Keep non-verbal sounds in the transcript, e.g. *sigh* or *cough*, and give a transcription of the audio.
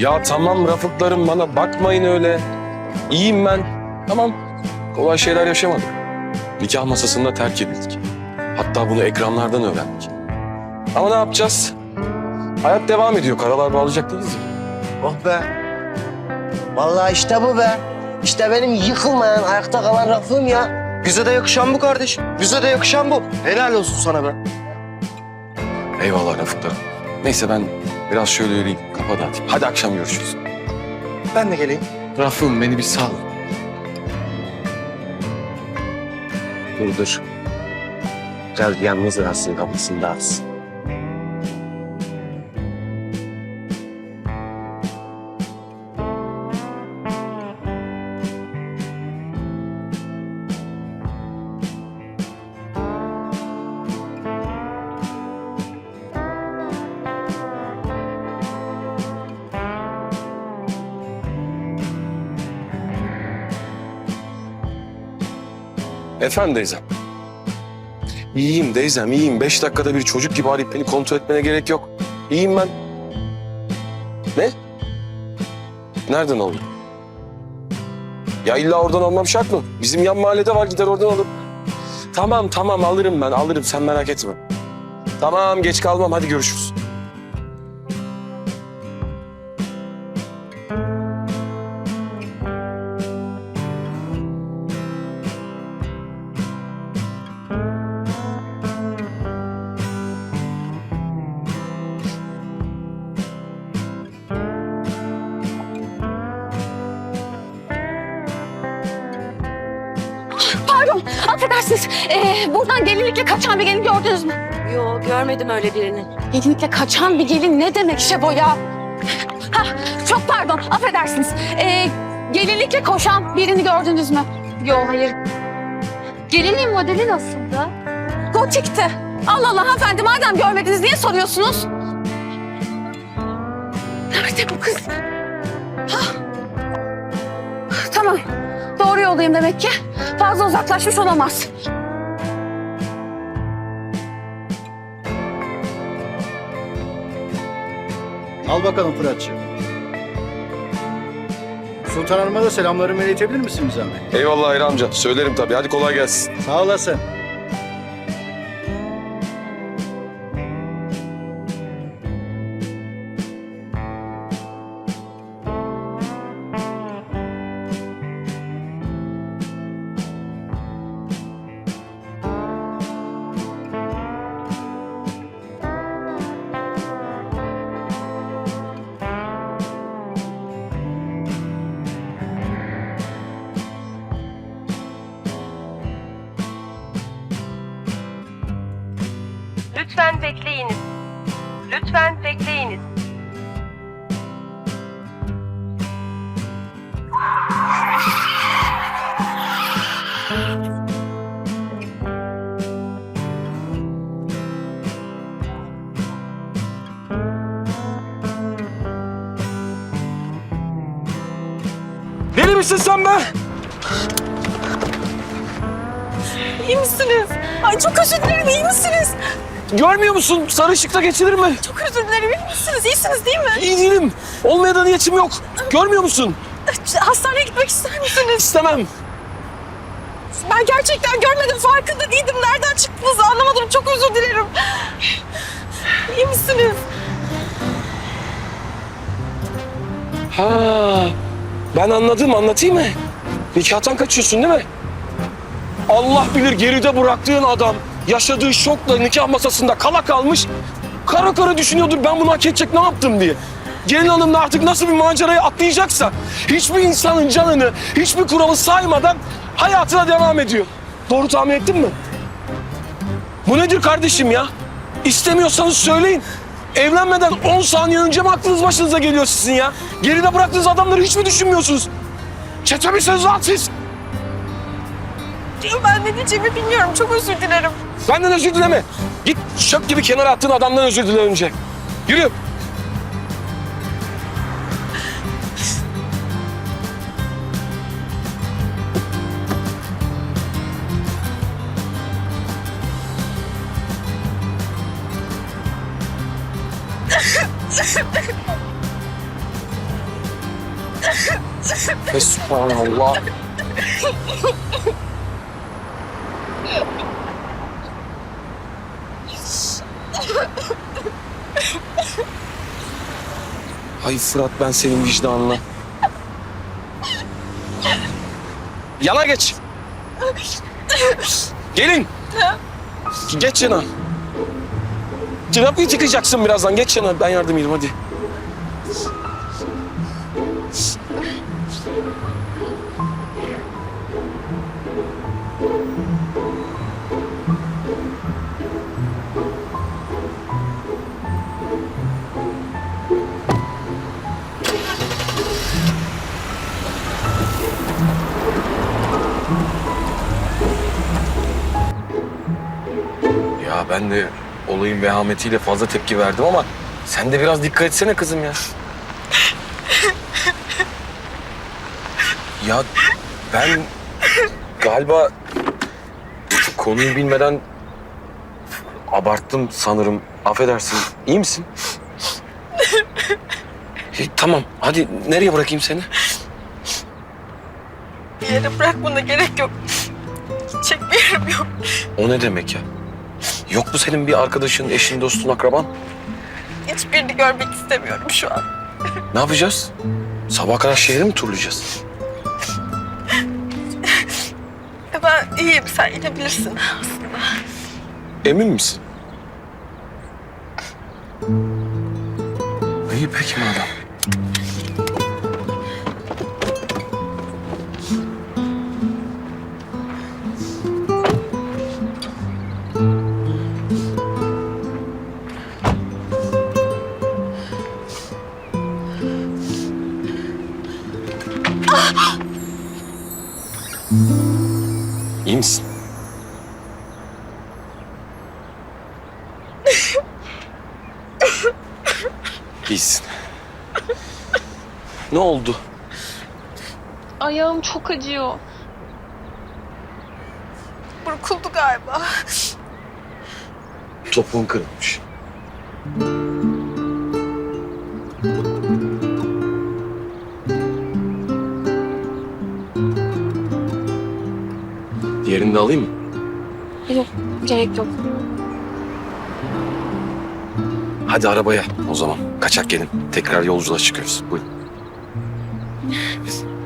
Ya tamam Rafıklarım bana bakmayın öyle. İyiyim ben. Tamam. Kolay şeyler yaşamadık. Nikah masasında terk edildik. Hatta bunu ekranlardan öğrendik. Ama ne yapacağız? Hayat devam ediyor. Karalar bağlayacak değiliz ya. Oh be. Vallahi işte bu be. İşte benim yıkılmayan, ayakta kalan rafım ya. Bize de yakışan bu kardeşim. Bize de yakışan bu. Helal olsun sana be. Eyvallah Rafıklarım. Neyse ben biraz şöyle yürüyeyim. Kafa dağıtayım. Hadi akşam görüşürüz. Ben de geleyim. Rafım beni bir sal. Dur dur. Biraz yalnız kalsın kapısında alsın. Efendim Deyzem. İyiyim Deyzem, iyiyim. Beş dakikada bir çocuk gibi arayıp beni kontrol etmene gerek yok. İyiyim ben. Ne? Nereden oldu? Ya illa oradan almam şart mı? Bizim yan mahallede var gider oradan alırım. Tamam tamam alırım ben alırım sen merak etme. Tamam geç kalmam hadi görüşürüz. Pardon, affedersiniz. Ee, buradan gelinlikle kaçan bir gelin gördünüz mü? Yo görmedim öyle birini. Gelinlikle kaçan bir gelin ne demek Şebo ya? Ha, çok pardon, affedersiniz. Ee, gelinlikle koşan birini gördünüz mü? Yo, hayır. Gelinliğin modeli nasıldı? Gotikti. Allah Allah hanımefendi madem görmediniz niye soruyorsunuz? Nerede bu kız? Ha. Tamam. Doğru yoldayım demek ki. Fazla uzaklaşmış olamaz. Al bakalım Fıratçı. Sultan Hanım'a da selamlarımı iletebilir misin zahmet? Eyvallah Hayri amca söylerim tabii hadi kolay gelsin. Sağ olasın. Lütfen bekleyiniz. Lütfen bekleyiniz. Deli misin sen be? İyi misiniz? Ay çok özür dilerim, iyi misiniz? Görmüyor musun? Sarı ışıkta geçilir mi? Çok özür dilerim, iyi misiniz? İyisiniz değil mi? İyi değilim. Olmaya da niyetim yok. Görmüyor musun? Hastaneye gitmek ister misiniz? İstemem. Ben gerçekten görmedim, farkında değildim. Nereden çıktınız anlamadım. Çok özür dilerim. İyi misiniz? Ha, ben anladım. Anlatayım mı? Nikahtan kaçıyorsun değil mi? Allah bilir geride bıraktığın adam yaşadığı şokla nikah masasında kala kalmış. Kara kara düşünüyordur ben bunu hak edecek ne yaptım diye. Gelin hanım da artık nasıl bir maceraya atlayacaksa hiçbir insanın canını hiçbir kuralı saymadan hayatına devam ediyor. Doğru tahmin ettin mi? Bu nedir kardeşim ya? İstemiyorsanız söyleyin. Evlenmeden 10 saniye önce mi aklınız başınıza geliyor sizin ya? Geride bıraktığınız adamları hiç mi düşünmüyorsunuz? Çete misiniz lan siz? Ben ne diyeceğimi bilmiyorum. Çok özür dilerim. Benden özür dileme. Git çöp gibi kenara attığın adamdan özür dile önce. Yürü. Fesubhanallah. Ay Fırat ben senin vicdanına. Yana geç. Gelin. Geç yana. Kapıyı tıkayacaksın birazdan. Geç yana. Ben yardım edeyim hadi. Ya ben de olayın vehametiyle fazla tepki verdim ama sen de biraz dikkat etsene kızım ya. ya ben galiba konuyu bilmeden abarttım sanırım. Affedersin. İyi misin? E, tamam. Hadi nereye bırakayım seni? Bir yere bırakmana gerek yok. Gidecek bir yerim yok. O ne demek ya? Yok mu senin bir arkadaşın, eşin, dostun, akraban? Hiçbirini görmek istemiyorum şu an. Ne yapacağız? Sabah kadar şehri mi turlayacağız? Ben iyiyim sen inebilirsin aslında. Emin misin? İyi peki madem. Misin? İyisin. ne oldu? Ayağım çok acıyor. Burkuldu galiba. Topuğun kırılmış. De alayım mı? Yok gerek yok. Hadi arabaya o zaman. Kaçak gelin. Tekrar yolculuğa çıkıyoruz. Buyurun. *laughs*